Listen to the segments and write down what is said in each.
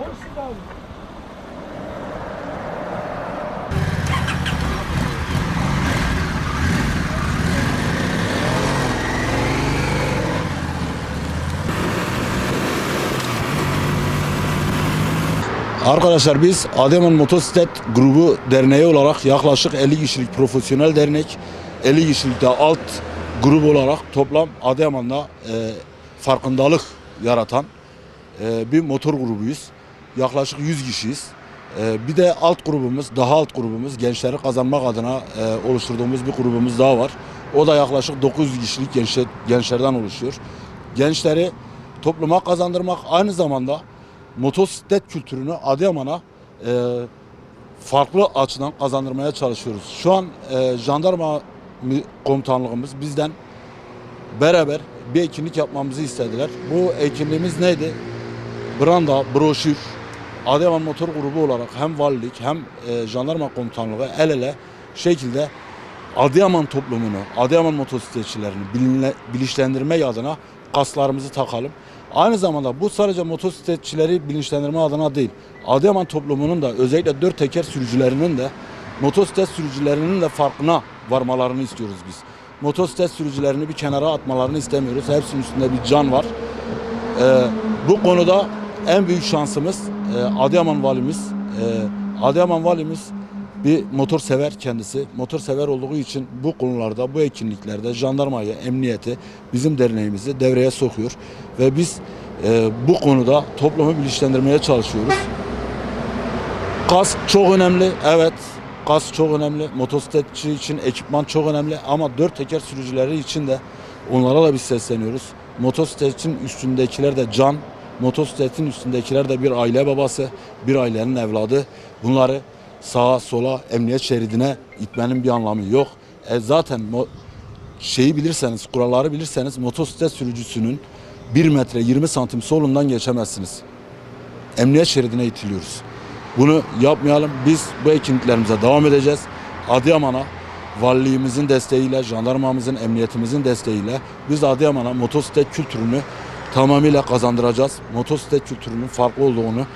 Olsun abi. Arkadaşlar biz Adıyaman Motosiklet Grubu Derneği olarak yaklaşık 50 kişilik profesyonel dernek, 50 kişilik de alt grup olarak toplam Adıyaman'da e, farkındalık yaratan e, bir motor grubuyuz. Yaklaşık 100 kişiyiz. E, bir de alt grubumuz, daha alt grubumuz gençleri kazanmak adına e, oluşturduğumuz bir grubumuz daha var. O da yaklaşık 900 kişilik gençler, gençlerden oluşuyor. Gençleri topluma kazandırmak aynı zamanda motosiklet kültürünü Adıyaman'a e, farklı açıdan kazandırmaya çalışıyoruz. Şu an e, jandarma komutanlığımız bizden beraber bir etkinlik yapmamızı istediler. Bu etkinliğimiz neydi? Branda, broşür, Adıyaman Motor Grubu olarak hem valilik hem e, jandarma komutanlığı el ele şekilde Adıyaman toplumunu, Adıyaman motosikletçilerini bilinle, bilinçlendirmek adına kaslarımızı takalım. Aynı zamanda bu sadece motosikletçileri bilinçlendirme adına değil, Adıyaman toplumunun da özellikle dört teker sürücülerinin de motosiklet sürücülerinin de farkına varmalarını istiyoruz biz. Motosiklet sürücülerini bir kenara atmalarını istemiyoruz. Hepsinin üstünde bir can var. Ee, bu konuda en büyük şansımız e, Adıyaman valimiz. E, Adıyaman valimiz bir motor sever kendisi. Motor sever olduğu için bu konularda, bu etkinliklerde jandarmayı, emniyeti, bizim derneğimizi devreye sokuyor. Ve biz e, bu konuda toplumu bilinçlendirmeye çalışıyoruz. Kask çok önemli. Evet. Kask çok önemli. Motosikletçi için ekipman çok önemli. Ama dört teker sürücüleri için de onlara da biz sesleniyoruz. Motosikletin üstündekiler de can. Motosikletin üstündekiler de bir aile babası, bir ailenin evladı. Bunları sağa sola emniyet şeridine itmenin bir anlamı yok. E zaten şeyi bilirseniz, kuralları bilirseniz motosiklet sürücüsünün 1 metre 20 santim solundan geçemezsiniz emniyet şeridine itiliyoruz. Bunu yapmayalım. Biz bu etkinliklerimize devam edeceğiz. Adıyaman'a valiliğimizin desteğiyle, jandarmamızın, emniyetimizin desteğiyle biz Adıyaman'a motosiklet kültürünü tamamıyla kazandıracağız. Motosiklet kültürünün farklı olduğunu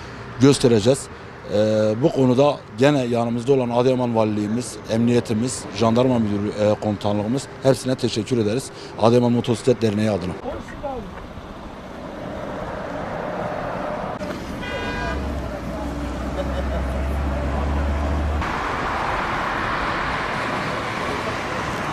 göstereceğiz. Ee, bu konuda gene yanımızda olan Adıyaman Valiliğimiz, Emniyetimiz, Jandarma Müdürü e, Komutanlığımız hepsine teşekkür ederiz. Adıyaman Motosiklet Derneği adına.